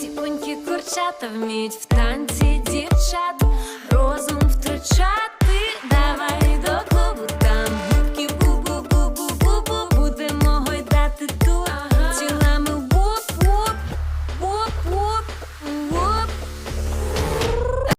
Ціпонькі курчата вміють в танці дівчата.